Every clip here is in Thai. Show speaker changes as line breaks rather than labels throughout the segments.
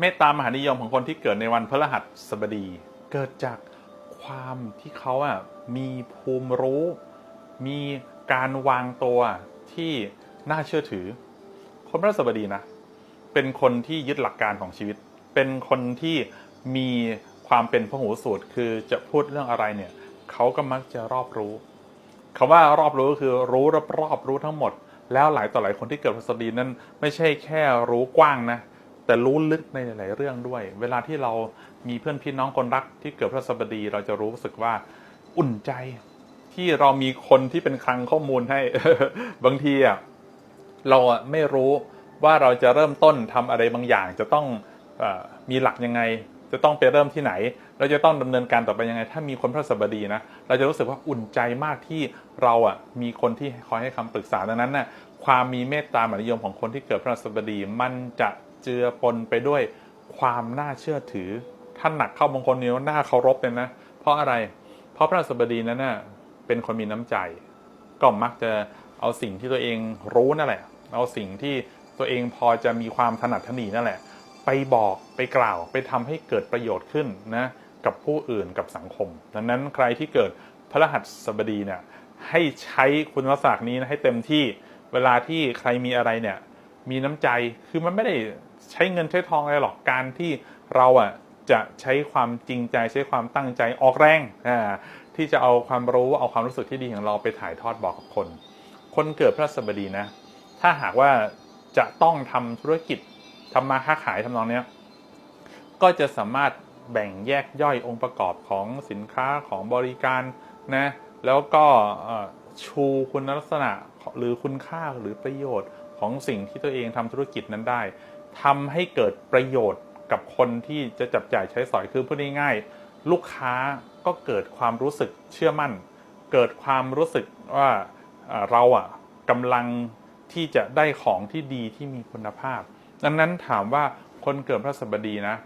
เมตตามหานิยมของคนที่เกิดในวันพฤหัสบดี เกิดจากความที่เขาอะมีภูมิรู้ มีการวางตัวที่น่าเชื่อถือ คนพฤหัสบดีนะ เป็นคนที่ยึดหลักการของชีวิต เป็นคนที่มีความเป็นพหูสูตรคือจะพูดเรื่องอะไรเนี่ยเขาก็มักจะรอบรู้คำว่ารอบรู้ก็คือรู้รอบรอบรู้ทั้งหมด แล้วหลายต่อหลายคนที่เกิดพฤหัสบดีนั้นไม่ใช่แค่รู้กว้างนะ แต่รู้ลึกในหลาย ๆ เรื่องด้วย เวลาที่เรามีเพื่อนพี่น้องคนรักที่เกิดพฤหัสบดี เราจะรู้สึกว่าอุ่นใจที่เรามีคนที่เป็นคลังข้อมูลให้ บางทีอะเราอะไม่รู้ว่าเราจะเริ่มต้นทำอะไรบางอย่าง จะต้องอมีหลักยังไง จะต้องไปเริ่มที่ไหน เราจะต้องดำเนินการต่อไปยังไง ถ้ามีคนพระสบดีนะเราจะรู้สึกว่าอุ่นใจมากที่เราอะมีคนที่คอยให้คำปรึกษาดังนั้นน่ะความมีเมตตามานิยมของคนที่เกิดพระสบดีมันจะ เจือปนไปด้วยความน่าเชื่อถือ ท่านหนักเข้าบางคนนิ้วหน้าเคารพเลยนะ เพราะอะไร เพราะพระสบดีนั้นน่ะเป็นคนมีน้ำใจ ก็มักจะเอาสิ่งที่ตัวเองรู้นั่นแหละ เอาสิ่งที่ตัวเองพอจะมีความถนัดถนีนั่นแหละ ไปบอกไปกล่าวไปทำให้เกิดประโยชน์ขึ้นนะกับผู้อื่นกับสังคม ดังนั้นใครที่เกิดพระรหัสบดีเนี่ยให้ใช้คุณลักษณะนี้นะให้เต็มที่เวลาที่ใครมีอะไรเนี่ย มีน้ำใจคือมันไม่ได้ ใช้เงินใช้ทองอะไรหรอกการที่เราอะจะใช้ความจริงใจใช้ความตั้งใจออกแรงอ่าที่จะเอาความรู้เอาความรู้สึกที่ดีของเราไปถ่ายทอดบอกกับคน คนเกิดพระสบดีนะ ถ้าหากว่าจะต้องทำธุรกิจทำมาค้าขายทำนองเนี้ยก็จะสามารถแบ่งแยกย่อยองค์ประกอบของสินค้าของบริการนะแล้วก็ชูคุณลักษณะหรือคุณค่าหรือประโยชน์ของสิ่งที่ตัวเองทำธุรกิจนั้นได้ ทำให้เกิดประโยชน์กับคนที่จะจับจ่ายใช้สอยคือพูดง่ายๆลูกค้าก็เกิดความรู้สึกเชื่อมั่น เกิดความรู้สึกว่าเราอะกำลังที่จะได้ของที่ดีที่มีคุณภาพ ดังนั้นถามว่าคนเกิดพระสบดีนะ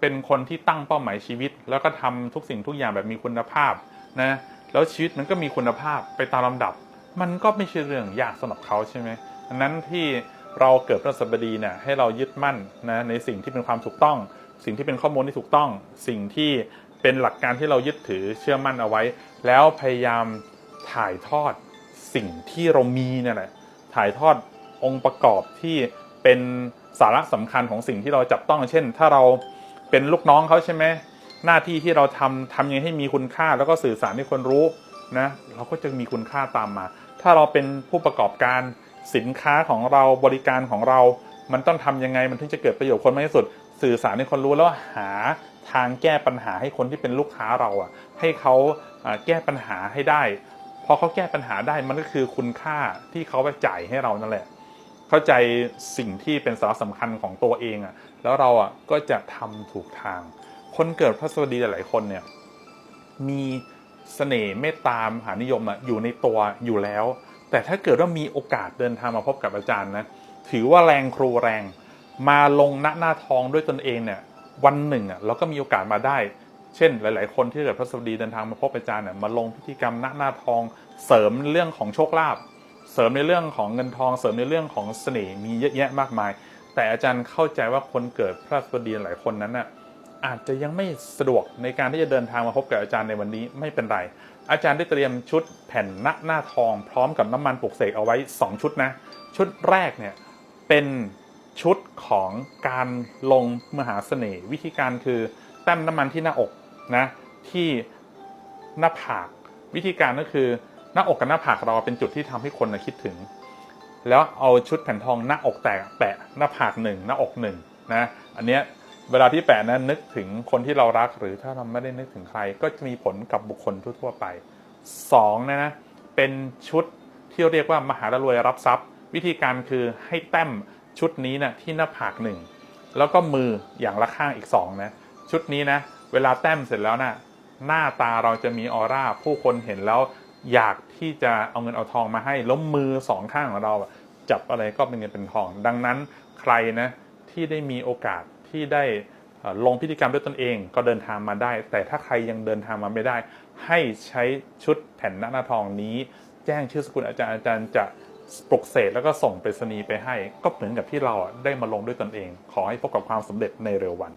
เป็นคนที่ตั้งเป้าหมายชีวิต แล้วก็ทำทุกสิ่งทุกอย่างแบบมีคุณภาพนะแล้วชีวิตมันก็มีคุณภาพไปตามลำดับ มันก็ไม่ใช่เรื่องยากสำหรับเขาใช่ไหมดังนั้นที่ เราเกิดพระสบดีเนี่ยให้เรายึดมั่นนะในสิ่งที่เป็นความถูกต้อง สิ่งที่เป็นข้อมูลที่ถูกต้อง สิ่งที่เป็นหลักการที่เรายึดถือเชื่อมั่นเอาไว้ แล้วพยายามถ่ายทอดสิ่งที่เรามีเนี่ยแหละถ่ายทอดองค์ประกอบที่เป็นสาระสำคัญของสิ่งที่เราจับต้อง เช่น ถ้าเราเป็นลูกน้องเขาใช่ไหมหน้าที่ที่เราทำทำยังไงให้มีคุณค่า แล้วก็สื่อสารให้คนรู้นะเราก็จะมีคุณค่าตามมา ถ้าเราเป็นผู้ประกอบการ สินค้าของเราบริการของเรา มันต้องทำยังไงมันถึงจะเกิดประโยชน์คนมากที่สุด สื่อสารให้คนรู้แล้วหาทางแก้ปัญหาให้คนที่เป็นลูกค้าเราอะ ให้เขาแก้ปัญหาให้ได้พอเขาแก้ปัญหาได้มันก็คือคุณค่าที่เขาไปจ่ายให้เรานั่นแหละ เข้าใจสิ่งที่เป็นสาระสำคัญของตัวเองอะ แล้วเราอะก็จะทำถูกทาง คนเกิดพระสวัสดีหลายๆคนเนี่ยมีเสน่ห์เมตตามหานิยมอะอยู่ในตัวอยู่แล้ว แต่ถ้าเกิดว่ามีโอกาสเดินทางมาพบกับอาจารย์นะถือว่าแรงครูแรงมาลงณหน้าทองด้วยตนเองเนี่ยวันหนึ่งอะเราก็มีโอกาสมาได้ เช่นหลาย ๆ คนที่เกิดพระสวัสดีเดินทางมาพบอาจารย์เนี่ยมาลงพิธีกรรมณหน้าทองเสริมเรื่องของโชคลาภเสริมในเรื่องของเงินทอง เสริมในเรื่องของเสน่ห์มีเยอะแยะมากมาย แต่อาจารย์เข้าใจว่าคนเกิดพระสวัสดีหลายคนนั้นน่ะ อาจจะยังไม่สะดวกในการที่จะเดินทางมาพบกับอาจารย์ในวันนี้ไม่เป็นไร อาจารย์ได้เตรียมชุดแผ่นหน้าหน้าทอง พร้อมกับน้ำมันปลุกเสกเอาไว้ 2 ชุดนะ ชุดแรกเนี่ยเป็นชุดของการลงมหาเสน่ห์วิธีการคือแต้มน้ำมันที่หน้าอกนะที่หน้าผากวิธีการก็คือหน้าอกกับหน้าผากเราเป็นจุดที่ทำให้คนนะคิดถึง แล้วเอาชุดแผ่นทองหน้าอกแตกแปะหน้าผากหนึ่งหน้าอกหนึ่งนะอันเนี้ย เวลาที่แปะนั้นนึกถึงคนที่เรารักหรือถ้าเราไม่ได้นึกถึงใคร ก็จะมีผลกับบุคคลทั่วๆไปสองนะนะเป็นชุดที่เรียกว่ามหาละรวยรับทรัพย์ วิธีการคือให้แต้มชุดนี้นะที่หน้าผากหนึ่งแล้วก็มืออย่างละข้างอีกสองนะชุดนี้นะเวลาแต้มเสร็จแล้วนะหน้าตาเราจะมีออร่าผู้คนเห็นแล้วอยากที่จะเอาเงินเอาทองมาให้ล้วมือสองข้างของเราจับอะไรก็เป็นเงินเป็นทอง ดังนั้นใครนะที่ได้มีโอกาส ที่ได้ลงพิธีกรรมด้วยตนเองก็เดินทางมาได้ แต่ถ้าใครยังเดินทางมาไม่ได้ ให้ใช้ชุดแผ่นหน้าหน้าทองนี้ แจ้งชื่อสกุลอาจารย์อาจารย์จะปลุกเสกแล้วก็ส่งไปรษณีย์ไปให้ ก็เหมือนกับที่เราได้มาลงด้วยตนเอง ขอให้พบกับความสำเร็จในเร็ววัน